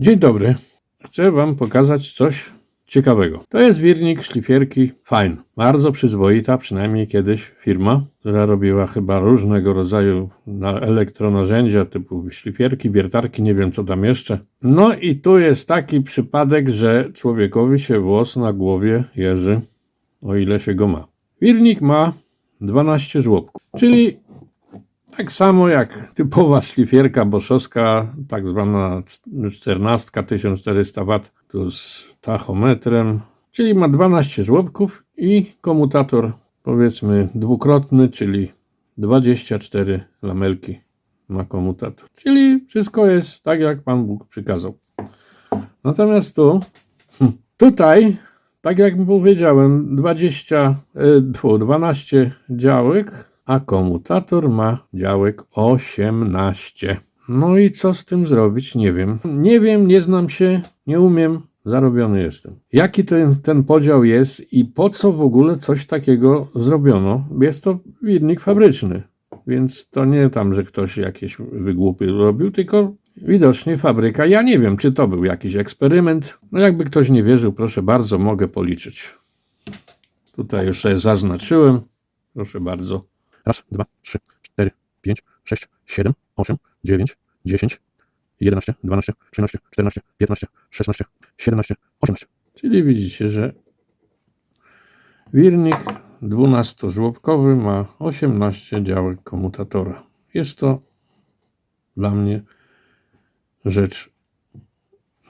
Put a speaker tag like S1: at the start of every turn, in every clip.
S1: Dzień dobry. Chcę Wam pokazać coś ciekawego. To jest wirnik szlifierki Fine. Bardzo przyzwoita, przynajmniej kiedyś firma, która robiła chyba różnego rodzaju na elektronarzędzia typu szlifierki, wiertarki, nie wiem co tam jeszcze. No i tu jest taki przypadek, że człowiekowi się włos na głowie jeży, o ile się go ma. Wirnik ma 12 żłobków, czyli tak samo jak typowa szlifierka boszowska, tak zwana 14 1400 W, tu z tachometrem, czyli ma 12 żłobków i komutator powiedzmy dwukrotny, czyli 24 lamelki ma komutator. Czyli wszystko jest tak, jak Pan Bóg przykazał. Natomiast tu, hm, tutaj, tak jak powiedziałem, 20, e, tfu, 12 działek, a komutator ma działek 18. No i co z tym zrobić? Nie wiem. Nie wiem, nie znam się, nie umiem, zarobiony jestem. Jaki ten, ten podział jest i po co w ogóle coś takiego zrobiono? Jest to wirnik fabryczny, więc to nie tam, że ktoś jakieś wygłupy robił, tylko widocznie fabryka. Ja nie wiem, czy to był jakiś eksperyment. No jakby ktoś nie wierzył, proszę bardzo, mogę policzyć. Tutaj już sobie zaznaczyłem. Proszę bardzo. Raz, dwa, trzy, cztery, pięć, sześć, siedem, osiem, dziewięć, dziesięć, jedenaście, dwanaście, trzynaście, czternaście, piętnaście, szesnaście, siedemnaście, osiemnaście. Czyli widzicie, że wirnik 12-żłobkowy ma 18 działek komutatora. Jest to dla mnie rzecz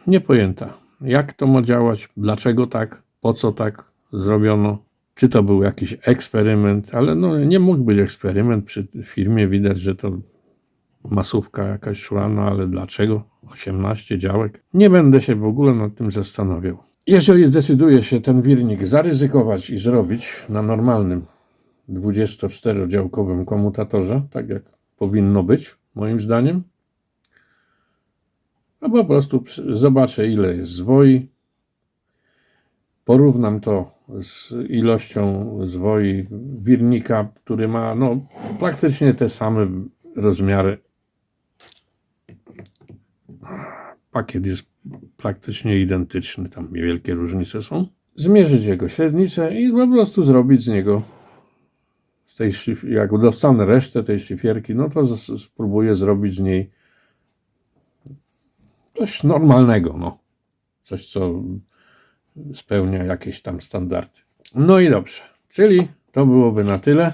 S1: niepojęta. Jak to ma działać, dlaczego tak, po co tak zrobiono, czy to był jakiś eksperyment, ale no, nie mógł być eksperyment. Przy firmie widać, że to masówka jakaś szła, no ale dlaczego 18 działek? Nie będę się w ogóle nad tym zastanawiał. Jeżeli zdecyduje się ten wirnik zaryzykować i zrobić na normalnym 24-działkowym komutatorze, tak jak powinno być, moim zdaniem, no po prostu zobaczę, ile jest zwoi, porównam to z ilością zwoi wirnika, który ma no, praktycznie te same rozmiary. Pakiet jest praktycznie identyczny, tam niewielkie różnice są. Zmierzyć jego średnicę i po prostu zrobić z niego z tej jak dostanę resztę tej szlifierki, no to spróbuję zrobić z niej coś normalnego, no. Coś, co spełnia jakieś tam standardy. No i dobrze, czyli to byłoby na tyle.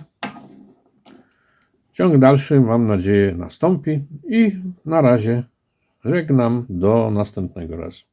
S1: Ciąg dalszy, mam nadzieję, nastąpi i na razie żegnam do następnego razu.